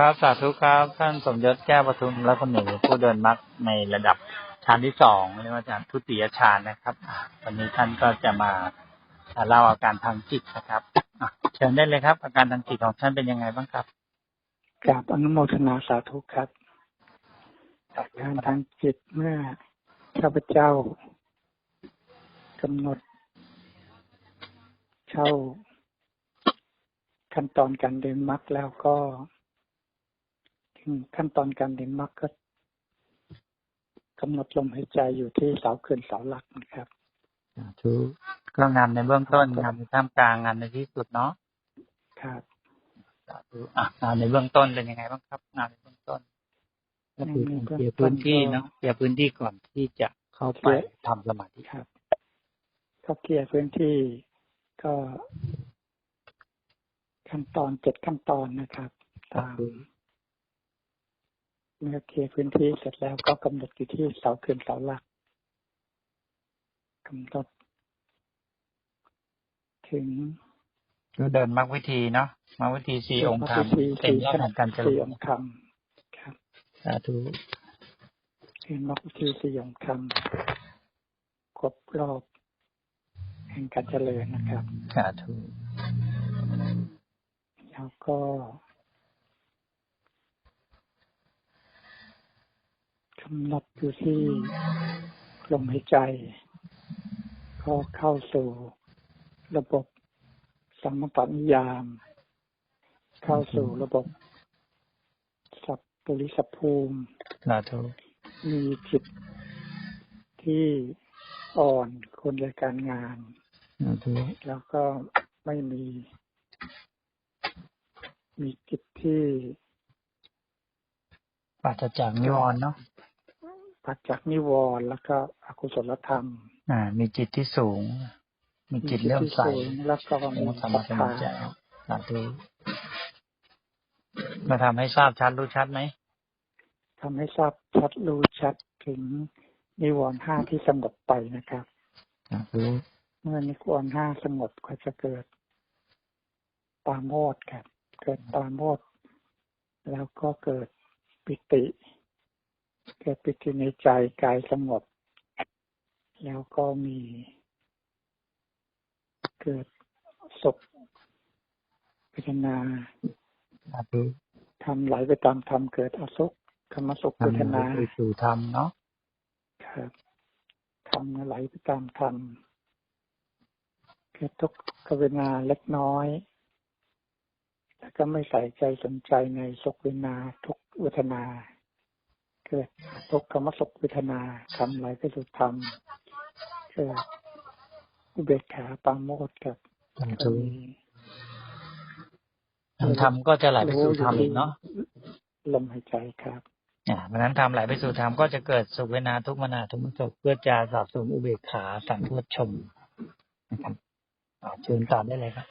ครับสาธุครับท่านสมยศแก้วปทุมและคนหนึ่งผู้เดินมรรคในระดับฌานที่สองเรียกว่าฌานทุติยฌานนะครับวันนี้ท่านก็จะมาเล่าอาการทางจิตนะครับเชิญได้เลยครับ อาการทางจิตของท่านเป็นยังไงบ้างครับกราบอนุโมทนาสาธุครับอาการทางจิตเมื่อข้าพเจ้ากำหนดเข้าขั้นตอนการเดินมรรคแล้วก็ ขั้นตอนการเดินมรรคก็กำหนดลมหายใจอยู่ที่เสาเขื่อนเสาหลักนะครับสาธุก็งานในเบื้องต้นงานในท่ามกลางงานในที่สุดเนาะครับสาธุอะงานในเบื้องต้นเป็นยังไงบ้างครับ งานในเบื้องต้นก็คือการเคลียร์พื้นที่เนาะเคลียร์พื้นที่ก่อนที่จะเข้าไปทำสมาธิครับก็เคลียร์พื้นที่ก็ขั้นตอนเจ็ดขั้นตอนนะครับสาตามธุ เมื่อเคลียร์พื้นที่เสร็จแล้วก็กำหนดอยู่ที่เสาเขื่อนเสาหลักกำหนดถึงก็เดินมรรควิธีเนาะมรรควิธีสี่องค์ธรรมสี่เป็นยอดของการเจริสี่ญองค์ธรรมครับสาธุเป็นมรรควิธีสี่องค์ธรรมครบรอบแห่งการเจริญนะครับสาธุแล้วก็ กำหนดอยู่ที่ลมหายใจ ก็เข้าสู่ระบบสัมปนิยาม เข้าสู่ระบบ สัพปุริสภูมิสาธุมีจิตที่อ่อนคนในการงานสาธุแล้วก็ไม่มี มีจิตที่ปราศจากนิวรณ์เนาะ ปัจจากนิวรณ์แล้วก็อกุศลธรรม อ่า มีจิตที่สูง มีจิตเลื่อมใสที่สูงแล้วก็โอ้มีธรรศมะรัทสมัธาใจสาธุมาทำให้ทราบชัดรู้ชัดไหมทำให้ทราบชัดรู้ชัดถึงนิวรณ์ห้าที่สงบไปนะครับสาธุเมื่อนิวรณ์ห้าสงบก็จะเกิดปราโมดครับ เกิดปราโมดแล้วก็เกิดปิติ เกิดปิติในใจกายสงบ แล้วก็มี เกิดสุขเวทนาสาธุทำไหลไปตามธรรมเกิดอสุขธรรมสุขเวททำนาไปสู่ธรรมเนาะครับทำไหลไปตามธรรมเกิดทุกขเวทนาเล็กน้อยแล้วก็ไม่ใส่ใจสนใจในสุขเวทนาทุกเวทนาเกิดทุกขมสุขเวทนาทำไหลไปสู่ธรรมเกิดอุเบกขาปราโมดกับสาก็ธุมีทำธรรมก็จะไหลไปสู่ธรรมอีกเนาะลมหายใจครับอ่าเพราะฉะนั้นธรรมไหลไปสู่ธรรมก็จะเกิดสุขเวทนาทุกมนาทุกมสุขเพื่อจะสอบสวนอุเบกขาสัมโพชฌงค์นะครับอ่าเชิญต่อได้เลยครับ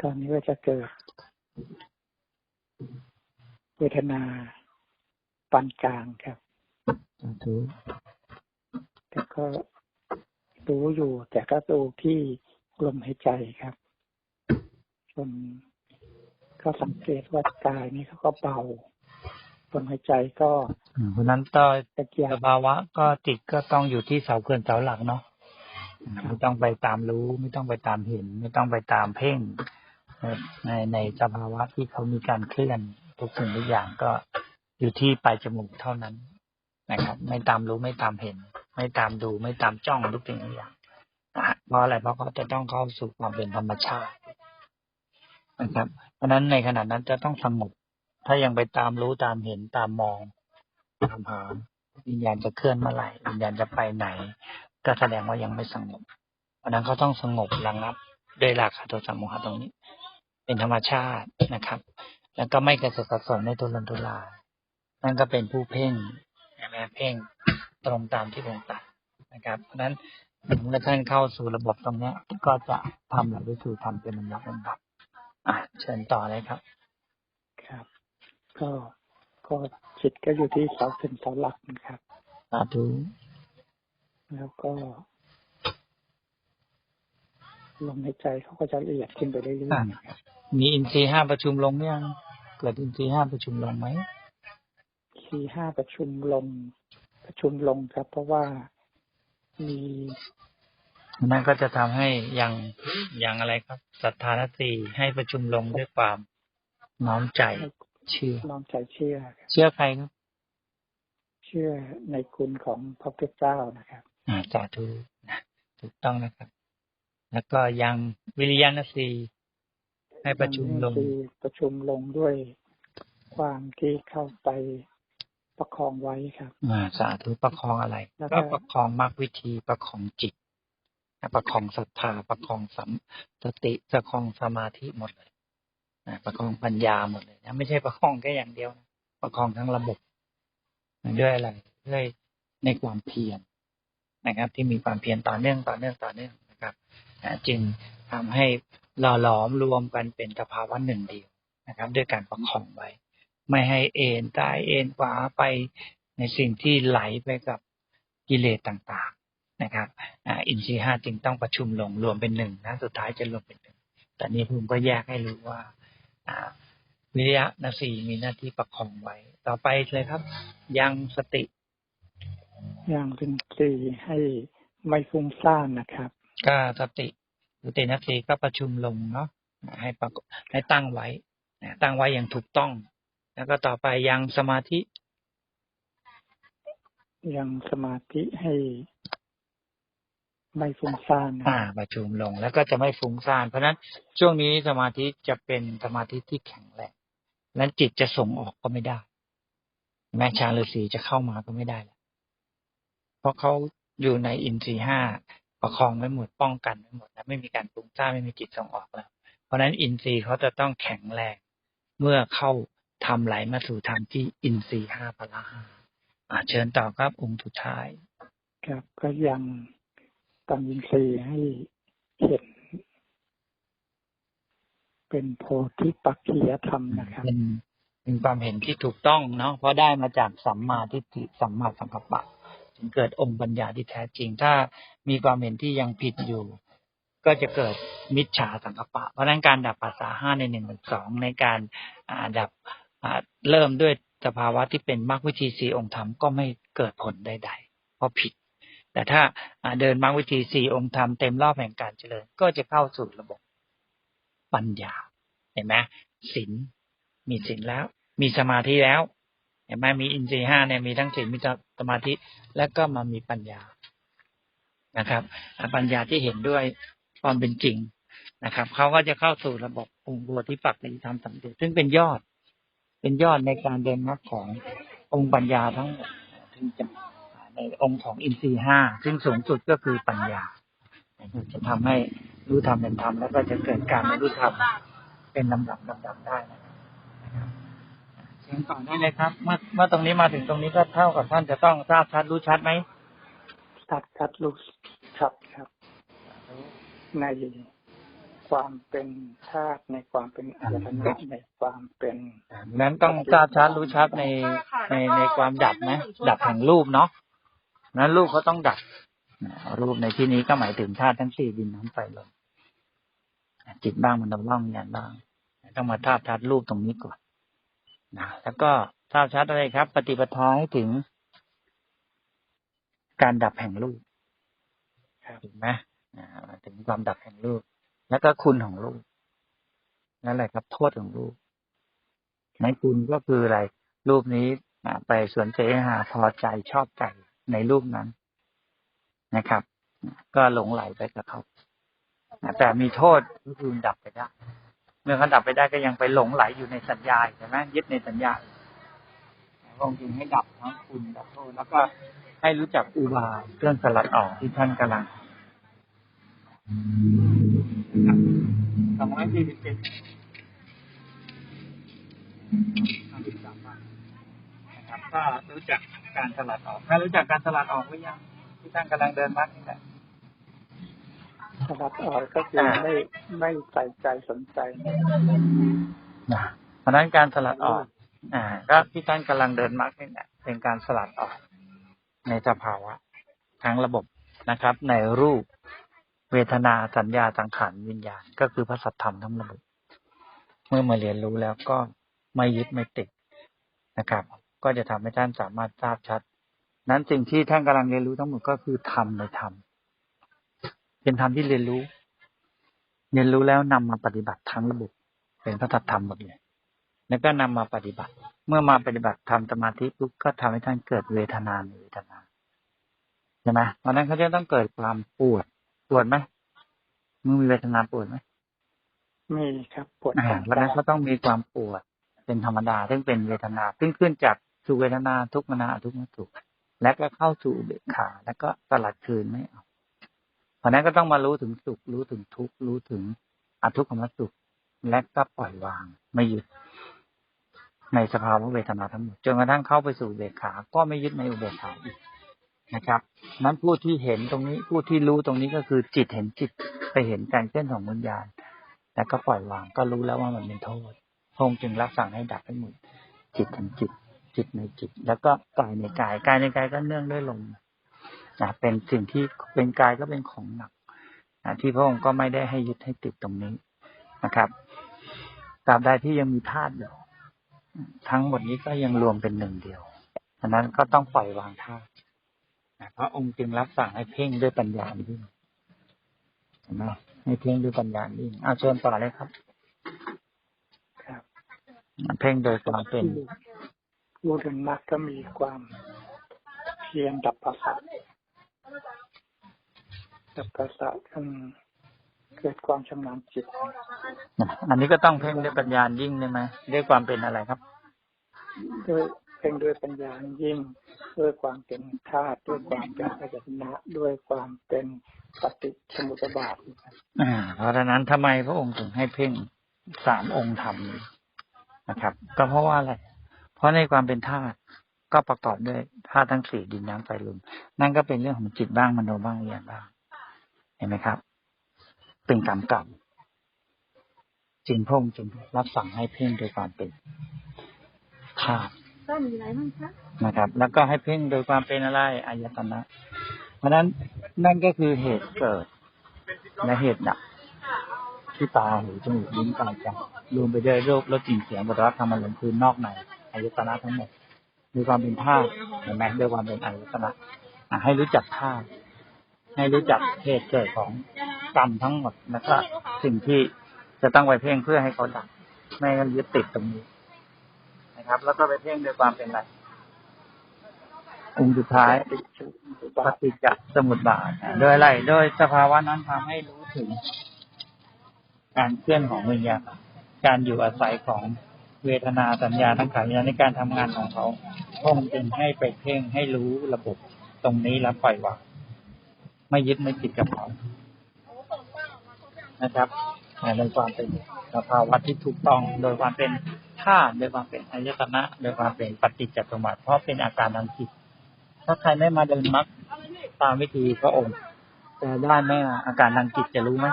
ตอนนี้ก็จะเกิดเวทนาปานกลางครับสาธุแต่ก็รู้อยู่ แต่ก็ดูที่ลมหายใจครับจนก็สังเกตว่ากายนี่เขาก็เบาลมหายใจก็อืมเพราะฉะนั้นต่อตะเกียสบภาวะ ก็จิตก็ต้องอยู่ที่เสาเขื่อนเสาหลักเนาะไม่ต้องไปตามรู้ ไม่ต้องไปตามเห็น ไม่ต้องไปตามเพ่งในในสภาวะที่เขามีการเคลื่อนทุกสิ่งทุกอย่างก็ อยู่ที่ปลายจมูกเท่านั้นนะครับ ไม่ตามรู้ไม่ตามเห็น ไม่ตามดูไม่ตามจ้องทุกสิ่งทุกอย่างเพราะอะไรเพราะเขาจะต้องเข้าสู่ความเป็นธรรมชาตินะครับ เพราะนั้นในขณะนั้นจะต้องสงบถ้ายังไปตามรู้ตามเห็นตามมองตามหาวิญญาณจะเคลื่อนเมื่อไหร่วิญญาณจะไปไหน ก็แสดงว่ายังไม่สงบ เพราะนั้นเขาต้องสงบระงับด้วยหลักขัตโตสัมโมหะตรงนี้ เป็นธรรมชาตินะครับ แล้วก็ไม่กระสือกระสนในทุรนทุรา นั่นก็เป็นผู้เพ่งใช่ไหมเพ่งตรงตามที่ผมตัดนะครับเพราะฉะนั้นเมื่อท่านเข้าสู่ระบบตรงเนี้ยก็จะทำหลักวิสูทำเป็นลำดับลำดับอะเชิญต่อเลยครับ ครับ ก็ก็จิตก็อยู่ที่เสาเข็นเสาหลักนะครับสาธุแล้วก็ลมหายใจเขาก็จะละเอียดขึ้นไปเรื่อยๆนะครับมีอินทรีย์ห้าประชุมลงหรือยังเกิดอินทรีย์ห้าประชุมลงไหม ทีห้าประชุมลงประชุมลงครับ เพราะว่ามีนั่นก็จะทำให้อย่างอย่างอะไรครับศรัทธานาตีให้ประชุมลงด้วยความน้อมใจเชื่อน้อมใจเชื่อครับเชื่อใครครับ เชื่อในคุณของพระพุทธเจ้านะครับ อ่าสาธุนะถูกต้องนะครับ แล้วก็ยังวิริยานสีให้ประชุมลงคือประชุมลงด้วยความที่เข้าไป ประคองไว้ครับอ่าสาธุประคองอะไรแล้วก็ก็ประคองมรรควิธีประคองจิต ประคองศรัทธาประคองสัมสติประคองสมาธิหมดเลยนะประคองปัญญาหมดเลยนะไม่ใช่ประคองแค่อย่างเดียวนะประคองทั้งระบบด้วยอะไรด้วยในความเพียรนะครับ ที่มีความเพียรต่อเนื่องต่อเนื่องต่อเนื่องนะครับอ่าจึงทำให้หล่อหลอมรวมกันเป็นสภาวะหนึ่งเดียวนะครับ ด้วยการประคองไว้ ไม่ให้เอ็นซ้ายเอ็นขวาไปในสิ่งที่ไหลไปกับกิเลสต่างๆนะครับอ่าอินทรีย์ห้าจึงต้องประชุมลงรวมเป็นหนึ่งนะสุดท้ายจะรวมเป็นหนึ่งแต่นี้ผมก็แยกให้รู้ว่าอ่าวิริยะนสีมีหน้าที่ประคองไว้ ต่อไปเลยครับ ยังสติอย่างเป็นสี่ให้ไม่ฟุ้งซ่านนะครับ ก็สติสตินัสีก็ประชุมลงเนาะให้ประกให้ตั้งไว้นะตั้งไว้อย่างถูกต้อง แล้วก็ต่อไปยังสมาธิ ยังสมาธิให้ไม่ฟุ้งซ่านนะอ่าประชุมลงแล้วก็จะไม่ฟุ้งซ่าน เพราะฉะนั้นช่วงนี้สมาธิจะเป็นสมาธิที่แข็งแรงนั้นจิตจะส่งออกก็ไม่ได้ แม้ฌานฤาษีจะเข้ามาก็ไม่ได้แล้วเพราะเขาอยู่ในอินทรีย์ห้าประคองไว้หมดป้องกันไว้หมดแล้วไม่มีการฟุ้งซ่านไม่มีจิตส่งออกแล้ว เพราะฉะนั้นอินทรีย์เขาจะต้องแข็งแรงเมื่อเข้า ทำไหลมาสู่ธรรมที่อินทรีย์ห้าพละห้าอ่าเชิญต่อครับองค์สุดท้าย ครับ ก็ยังตั้งยินทรีย์ให้เห็น เป็นโพธิปักขียธรรมนะครับเป็นเป็นความเห็นที่ถูกต้องเนาะเพราะได้มาจากสัมมาทิฏฐิสัมมาสังกัปปะจึงเกิดองค์ปัญญาที่แท้จริง ถ้ามีความเห็นที่ยังผิดอยู่ ก็จะเกิดมิจฉาสังกัปปะ เพราะฉะนั้นการดับปัสสาห้าในหนึ่งหรือสองในการอ่าดับอ่า เริ่มด้วยสภาวะที่เป็นมรรควิธีสี่องค์ธรรมก็ไม่เกิดผลใดๆเพราะผิด แต่ถ้าเดินมรรควิธีสี่องค์ธรรมเต็มรอบแห่งการเจริญ ก็จะเข้าสู่ระบบปัญญาเห็นไหมศีลมีศีลแล้ว มีสมาธิแล้วเห็นไหมมีอินทรีย์ห้าเนี่ยมีทั้งศีลมีสมาธิ แล้วก็มามีปัญญานะครับปัญญาที่เห็นด้วยความเป็นจริงนะครับเขาก็จะเข้าสู่ระบบองค์บัวที่ปักในธรรมสัมเดชซึ่งเป็นยอด เป็นยอดในการเดินมรรคขององค์ปัญญาทั้งหมดซึ่งจะในองค์ของอินทรีย์ห้าซึ่งสูงสุดก็คือปัญญา จะทำให้รู้ธรรมเป็นธรรมแล้วก็จะเกิดการรู้ธรรมเป็นลำดับลำดับได้นะครับเชิญต่อได้เลยครับ เมื่อเมื่อตรงนี้มาถึงตรงนี้ก็เท่ากับท่านจะต้องทราบชัดรู้ชัดไหมชัดชัดรู้ชัดครับใน ความเป็นธาตุในความเป็นอายตนะในความเป็นนั้นต้องทราบชัดรู้ชัดในในในความดับไหมดับแห่งรูปเนาะนั้นรูปเขาต้องดับนะรูปในที่นี้ก็หมายถึงธาตุทั้งสี่ดินน้ำไฟลมจิตบ้างมันดำร่องยานบ้าง ต้องมาทราบชัดรูปตรงนี้ก่อนนะแล้วก็ทราบชัดอะไรครับ ปฏิปทาให้ถึง การดับแห่งรูปครับถูกไหมอ่าถึงความดับแห่งรูป แล้วก็คุณของรูปนั่นแหละครับ โทษของรูปในคุณก็คืออะไร รูปนี้ไปสวนเสหาพอใจชอบใจในรูปนั้นนะครับ ก็หลงไหลไปกับเขาอ่าแต่มีโทษก็คือดับไปได้ เมื่อเขาดับไปได้ก็ยังไปหลงไหลอยู่ในสัญญาใช่ไหมยึดในสัญญาพระองค์จึงให้ดับทั้งคุณดับโทษแล้วก็ให้รู้จักอุบายเครื่องสลัดออกที่ท่านกำลัง สองร้อยสี่สิบเจ็ดนะครับก็รู้จักการสลัดออก ถ้ารู้จักการสลัดออกหรือยังที่ท่านกำลังเดินมานี่แหละสลัดออกก็คือไม่ไม่ใส่ใจสนใจในนะเพราะฉะนั้นการสลัดออก อ่า ก็ที่ท่านกำลังเดินมาร์กนี่แหละเป็นการสลัดออก ในสภาวะทั้งระบบนะครับ ในรูป เวทนาสัญญาสังขารวิญญาณ ก็คือพระสัทธรรมทั้งระบบเมื่อมาเรียนรู้แล้วก็ไม่ยึดไม่ติดนะครับ ก็จะทำให้ท่านสามารถทราบชัด นั้นสิ่งที่ท่านกำลังเรียนรู้ทั้งหมดก็คือธรรมในธรรมเป็นธรรมที่เรียนรู้ เรียนรู้แล้วนำมาปฏิบัติทั้งระบบเป็นพระธรรมหมดเลยแล้วก็นำมาปฏิบัติ เมื่อมาปฏิบัติทำสมาธิปุ๊บก็ทำให้ท่านเกิดเวทนาในเวทนาใช่ไหมเพราะนั้นเขาจะต้องเกิดความปวด ปวดไหมมึงมีเวทนาปวดไหมมีครับปวดอ่าทางเพราะฉะนั้นเขาต้องมีความปวดเป็นธรรมดาซึ่งเป็นเวทนาซึ่งขึ้นจากสุเวทนาทุกขนาทุกขสุขและก็เข้าสู่อุเบกขา แล้วก็สลัดคืนไม่เอาเพราะฉะนั้นก็ต้องมารู้ถึงสุข รู้ถึงทุกข์รู้ถึงอทุกขมสุข และก็ปล่อยวางไม่ยึดในสภาวะเวทนาทั้งหมดจนกระทั่งเข้าไปสู่อุเบกขา ก็ไม่ยึดในอุเบกขาอีก นะครับ นั้นผู้ที่เห็นตรงนี้ผู้ที่รู้ตรงนี้ก็คือจิตเห็นจิตไปเห็นการเคลื่อนของวิญญาณ แล้วก็ปล่อยวางก็รู้แล้วว่ามันเป็นโทษพระองค์จึงรับสั่งให้ดับให้หมดจิตเห็นจิต จิตในจิต แล้วก็กายในกายกายในกายก็เนื่องด้วยลมนะเป็นสิ่งที่เป็นกายก็เป็นของหนักนะที่พระองค์ก็ไม่ได้ให้ยึดให้ติดตรงนี้นะครับตราบใดที่ยังมีธาตุอยู่ทั้งหมดนี้ก็ยังรวมเป็นหนึ่งเดียวฉะนั้นก็ต้องปล่อยวางธาตุ พระองค์จึงรับสั่งให้เพ่งด้วยปัญญายิ่งเห็นไหมให้เพ่งด้วยปัญญายิ่งเอาเชิญต่อเลยครับ ครับ เพ่งโดยความเป็นผู้เรียนมากก็มีความเพียรดับประสาทดับประสาทจนเกิดความชำนาญจิตนะอันนี้ก็ต้องเพ่งด้วยปัญญายิ่งได้ไหมด้วยความเป็นอะไรครับด้วย เพ่งด้วยปัญญายิ่ง ด้วยความเป็นธาตุด้วยความเป็นอายนะด้วยความเป็นปฏิสมุปบาทอ่า เพราะฉะนั้นทำไมพระองค์ถึงให้เพ่งสามองค์ธรรมนะครับ ก็เพราะว่าอะไร เพราะในความเป็นธาตุก็ประกอบด้วยธาตุทั้งสี่ดินน้ำไฟลมนั่นก็เป็นเรื่องของจิตบ้างมโนบ้างวิญญาณบ้าง เห็นไหมครับ เป็นกรรมเก่าจึงพระองค์จึงรับสั่งให้เพ่งโดยความเป็นธาตุ ก็มีอะไรบ้างคะนะครับ แล้วก็ให้เพ่งโดยความเป็นอะไรอายตนะ เพราะนั้นนั่นก็คือเหตุเกิดและเหตุดับที่ตาหูจมูกลิ้นกายใจรวมไปด้วยรูปรสกลิ่นเสียงบทรัฐธรรมอารมณ์คือนอกในอายตนะทั้งหมดด้วยความเป็นธาตุเห็นไหมด้วยความเป็นอายตนะให้รู้จักธาตุให้รู้จักเหตุเกิดของกรรมทั้งหมดแล้วก็สิ่งที่จะต้องไปเพ่งเพื่อให้เขาดับไม่ยึดติดตรงนี้ ครับ แล้วก็ไปเพ่งด้วยความเป็นอะไรองค์สุดท้ายปฏิสมุปปบาทฏิจจสมุปบาทโดยอะไรโดยสภาวะนั้นทำให้รู้ถึง การเคลื่อนของวิญญาณการอยู่อาศัยของเวทนาสัญญาทั้งขายในการทำงานของเขาพระองจึงให้ไปเพ่งให้รู้ระบบตรงนี้แล้วปล่อยวางไม่ยึดไม่ติดกับเขานะครับ ในความเป็นสภาวะที่ถูกต้อง โดยความเป็นธาตุโดยความเป็นอายตนะ โดยความเป็นปฏิจจสมุปบาทเพราะเป็นอาการทางจิตถ้าใครไม่มาเดินมรรคตามวิธีพระองค์แต่ด้านแม่อาการทางจิตจะรู้ไหม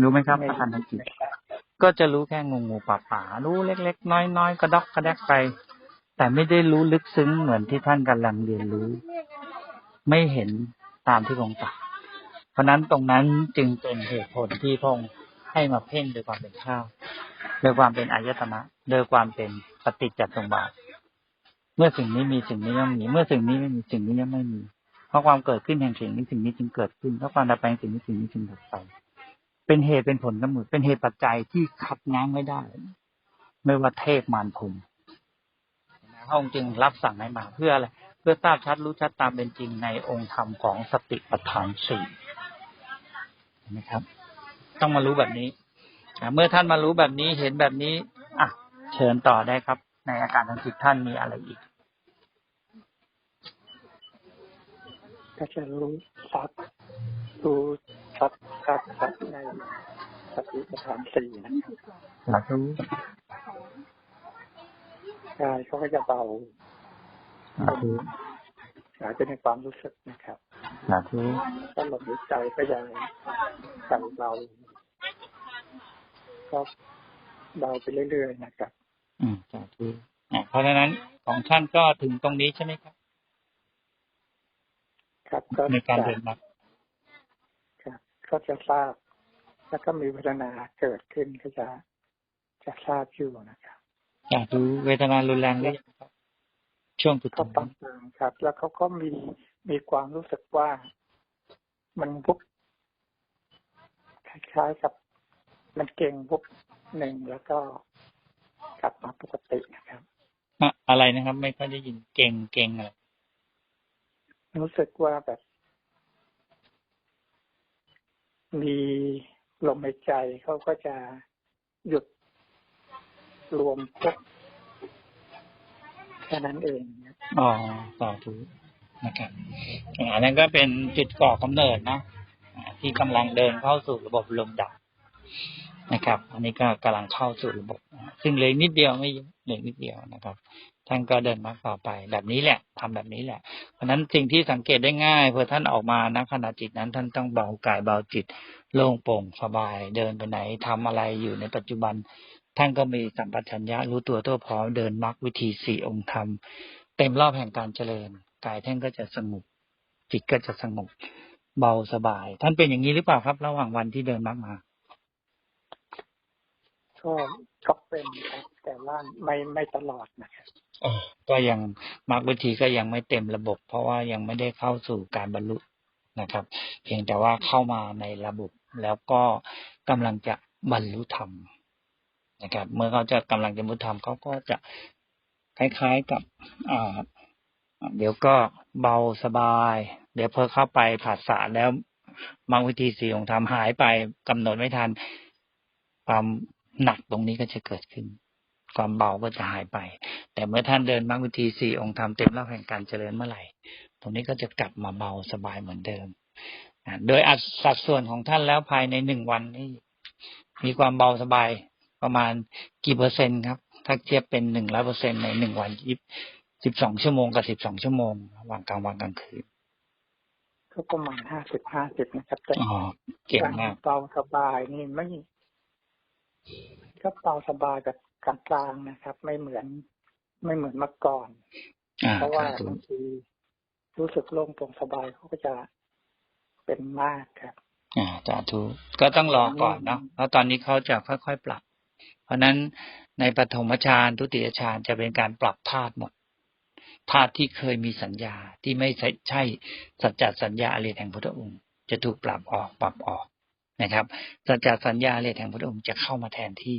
รู้ไหมครับอาการทางจิต ก็จะรู้แค่งูงูป่าป่ารู้เล็ก ๆ น้อยๆกระดอกกระแดกไป แต่ไม่ได้รู้ลึกซึ้งเหมือนที่ท่านกำลังเรียนรู้ ไม่เห็นตามที่องค์ตรัส เพราะนั้นตรงนั้นจึงเป็นเหตุผลที่พงค์ให้มาเพ่งโดยความเป็นข้าวโดยความเป็นอายตนะโดยความเป็นปฏิจจสมบัติเมื่อสิ่งนี้มีสิ่งนี้ย่อมมี เมื่อสิ่งนี้ไม่มีสิ่งนี้ย่อมไม่มี เพราะความเกิดขึ้นแห่งสิ่งนี้สิ่งนี้จึงเกิดขึ้นเพราะความดับไปแห่งสิ่งนี้สิ่งนี้จึงดับไป เป็นเหตุเป็นผลกำหนดเป็นเหตุปัจจัยที่ขัดง้างไม่ได้ ไม่ว่าเทพมารพรหมพระองค์จึงรับสั่งให้มาเพื่ออะไร เพื่อทราบชัดรู้ชัดตามเป็นจริงในองค์ธรรมของสติปัฏฐานสี่ นไหมครับ ต้องมารู้แบบนี้อะเมื่อท่านมารู้แบบนี้เห็นแบบนี้ อะ เชิญต่อได้ครับ ในอาการทางจิตท่านมีอะไรอีก ก็จะรู้ชัดรู้ชัดชัดชัดในสติปัฏฐานสี่นะครับหลักรู้กายเขาก็จะเบาหลักรู้หายไปในความรู้สึกนะครับหลักรู้ถ้าลมหายใจก็ยัง สั่งเบาก็เบาไปเรื่อยๆนะครับ อืมสาธุอะเพราะฉะนั้นของท่านก็ถึงตรงนี้ใช่ไหมครับ ครับก็ในการจะเดินมาครับก็จะทราบ แล้วก็มีพัฒนาเกิดขึ้นก็จะจะทราบอยู่นะครับอยากรู้เวทนารุนแรงหรือยังครับช่วงสุดก็ท้ายปางๆครับ แล้วเขาก็มีมีความรู้สึกว่ามันวุบ คล้ายๆกับมันเก่งวุบหนึ่งแล้วก็กลับมาปกตินะครับอะอะไรนะครับ ไม่ค่อยได้ยินเก่งเก่งอะไรรู้สึกว่าแบบ มีลมหายใจเขาก็จะหยุดรวมพวกแค่นั้นเองนะอ๋อสาธุนะครับอ่าอันนั้นก็เป็นจุดก่อกำเนิดนะอ่า ที่กำลังเดินเข้าสู่ระบบลมดับนะครับ อันนี้ก็กำลังเข้าสู่ระบบ ซึ่งเลยนิดเดียวไม่เยอะเหลยนิดเดียวนะครับ ท่านก็เดินมาต่อไป แบบนี้แหละทำแบบนี้แหละ เพราะฉะนั้นสิ่งที่สังเกตได้ง่ายเพื่อท่านออกมาณขณะจิตนั้น ท่านต้องเบากายเบาจิตโล่งโปร่งสบาย เดินไปไหนทำอะไรอยู่ในปัจจุบัน ท่านก็มีสัมปชัญญะรู้ตัวตัวพร้อมเดินมรรควิธีสี่องค์ธรรมเต็มรอบแห่งการเจริญ กายท่านก็จะสงบจิตก็จะสงบ เบาสบาย ท่านเป็นอย่างนี้หรือเปล่าครับ ระหว่างวันที่เดินมรรคมาก็ก็เป็นครับแต่ว่าไม่ไม่ตลอดนะครับก็ยังมรรควิธีก็ยังไม่เต็มระบบ เพราะว่ายังไม่ได้เข้าสู่การบรรลุนะครับ เพียงแต่ว่าเข้ามาในระบบแล้วก็กำลังจะบรรลุธรรมนะครับ เมื่อเขาจะกำลังจะบรรลุธรรมเขาก็จะคล้ายๆกับอ่าเดี๋ยวก็เบาสบาย เดี๋ยวพอเข้าไปผัสสะแล้วมรรควิธีสี่องค์ธรรมหายไปกำหนดไม่ทัน ความหนักตรงนี้ก็จะเกิดขึ้น ความเบาก็จะหายไป แต่เมื่อท่านเดินมรรควิธีสี่องค์ธรรมเต็มรอบแห่งการเจริญเมื่อไหร่ ตรงนี้ก็จะกลับมาเบาสบายเหมือนเดิมโดยอัดสัดส่วนของท่านแล้วภายในหนึ่งวันนี่มีความเบาสบายประมาณกี่เปอร์เซ็นต์ครับ ถ้าเทียบเป็นหนึ่งร้อยเปอร์เซ็นในหนึ่งวันยิบสิบสองชั่วโมงกับสิบสองชั่วโมงระหว่างกลางวันกลางคืน ก็ประมาณห้าสิบห้าสิบนะครับ แต่อ๋อเก่งมากเบาสบายนี่ไม่ก็เบาสบายแบบกลางๆนะครับ ไม่เหมือน ไม่เหมือนเมื่อก่อนอ่าเพราะว่าสาธุบางทีรู้สึกโล่งโปร่งสบายเขาก็จะเป็นมากครับ อ่าสาธุก็ต้องรอก่อนเนาะเพราะตอนนี้เขาจะค่อยๆปรับ เพราะฉะนั้นในปฐมฌานทุติยฌานจะเป็นการปรับธาตุหมด ธาตุที่เคยมีสัญญาที่ไม่ใช่สัจจสัญญาอเรยแห่งพุทธองค์ จะถูกปรับออกปรับออกนะครับ สัจจสัญญาอเรยแห่งพุทธองค์จะเข้ามาแทนที่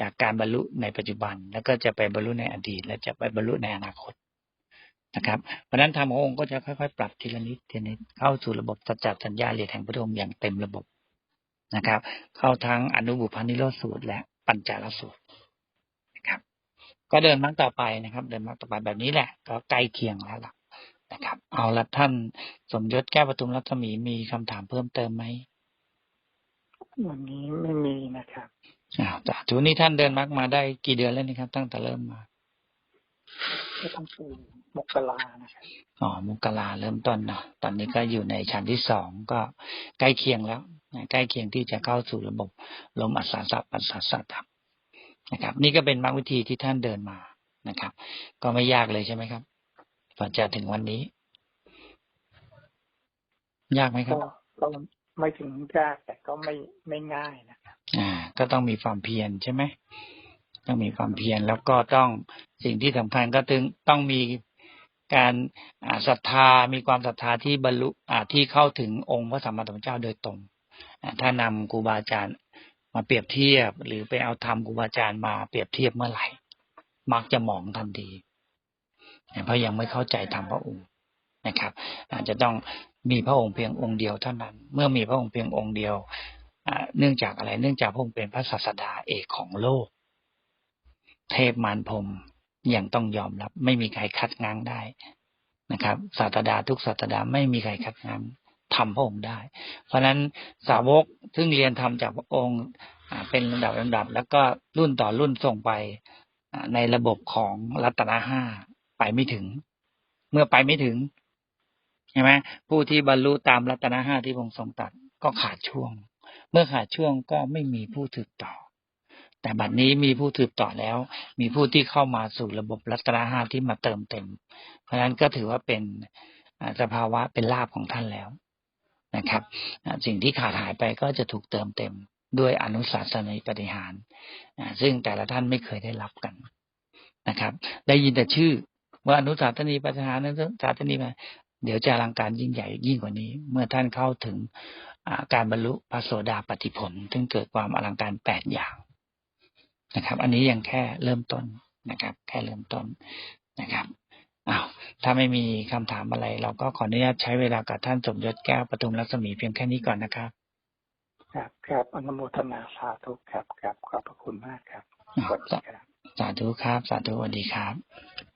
จากการบรรลุในปัจจุบัน แล้วก็จะไปบรรลุในอดีต และจะไปบรรลุในอนาคตนะครับเพราะนั้นธรรมขององค์ก็จะค่อยๆ ปรับทีละนิดทีละนิดเข้าสู่ระบบสัจจสัญญาเรยแห่งพุทธองค์อย่างเต็มระบบนะครับ เข้าทั้งอนุบุพานิโรธสูตรและปัญจารสูตร ก็เดินมรรคต่อไปนะครับ เดินมรรคต่อไปแบบนี้แหละ ก็ใกล้เคียงแล้วล่ะนะครับ เอาละท่านสมยศแก้วประทุมรัศมีมีคำถามเพิ่มเติมไหมวันนี้ไม่มีนะครับอ้าวสาธุนี่ท่านเดินมรรคมาได้กี่เดือนแล้วนี่ครับ ตั้งแต่เริ่มมาก็ต้องสู่มกรานะครับอ๋อมกราเริ่มต้นนะตอนนี้ก็อยู่ในชั้นที่สองก็ใกล้เคียงแล้วนะใกล้เคียงที่จะเข้าสู่ระบบลมอัศสะปัสสะสะดับ นะครับ นี่ก็เป็นมรรควิธีที่ท่านเดินมานะครับ ก็ไม่ยากเลยใช่ไหมครับกว่าจะถึงวันนี้ ยากไหมครัก็บก็ไม่ถึงยากแต่ก็ไม่ไม่ง่ายนะครับ อ่า ก็ต้องมีความเพียรใช่ไหมต้องมีความเพียรแล้วก็ต้องสิ่งที่สำคัญก็ถึงต้องมีการอ่าศรัทธามีความศรัทธาที่บรรลุอ่าที่เข้าถึงองค์พระสัมมาสัมพุทธเจ้าโดยตรงอ่าถ้านำครูบาอาจารย์ มาเปรียบเทียบ หรือไปเอาธรรมครูบาอาจารย์มาเปรียบเทียบเมื่อไหร่ มักจะหมองทันทีเพราะยังไม่เข้าใจธรรมพระองค์นะครับ อาจจะต้องมีพระองค์เพียงองค์เดียวเท่านั้น เมื่อมีพระองค์เพียงองค์เดียวเนื่องจากอะไร เนื่องจากพระองค์เป็นพระศาสดาเอกของโลก เทพมารพรมยังต้องยอมรับ ไม่มีใครคัดง้างได้นะครับศาสดาทุกศาสดาไม่มีใครคัดง้าง ทำพระองค์ได้ เพราะฉะนั้นสาวกซึ่งเรียนทำจากพระองค์เป็นลำดับลำดับ แล้วก็รุ่นต่อรุ่นส่งไปในระบบของรัตนห้าไปไม่ถึง เมื่อไปไม่ถึงใช่ไหมผู้ที่บรรลุตามรัตนห้าที่พระองค์ทรงตรัสก็ขาดช่วง เมื่อขาดช่วงก็ไม่มีผู้สืบต่อ แต่บัดนี้มีผู้สืบต่อแล้ว มีผู้ที่เข้ามาสู่ระบบรัตนห้าที่มาเติมเต็ม เพราะฉะนั้นก็ถือว่าเป็นสภาวะเป็นลาภของท่านแล้ว นะครับ สิ่งที่ขาดหายไปก็จะถูกเติมเต็มด้วยอนุสาสนีปฏิหาร ซึ่งแต่ละท่านไม่เคยได้รับกันนะครับ ได้ยินแต่ชื่อว่าอนุสาสนีปฏิหารอนุสาสนีมาเดี๋ยวจะอลังการยิ่งใหญ่ยิ่งกว่านี้ เมื่อท่านเข้าถึงการบรรลุพระโสดาปฏิผลซึ่งเกิดความอลังการแปดอย่างนะครับ อันนี้ยังแค่เริ่มต้นนะครับ แค่เริ่มต้นนะครับ อ้าวถ้าไม่มีคำถามอะไร เราก็ขออนุญาตใช้เวลากับท่านสมยศแก้วปทุมรัศมีเพียงแค่นี้ก่อนนะครับ ครับครับอนุโมทนาสาธุครับครับขอบพระคุณมากครับสวัสดีครับสาธุครับ สาธุสวัสดีครับ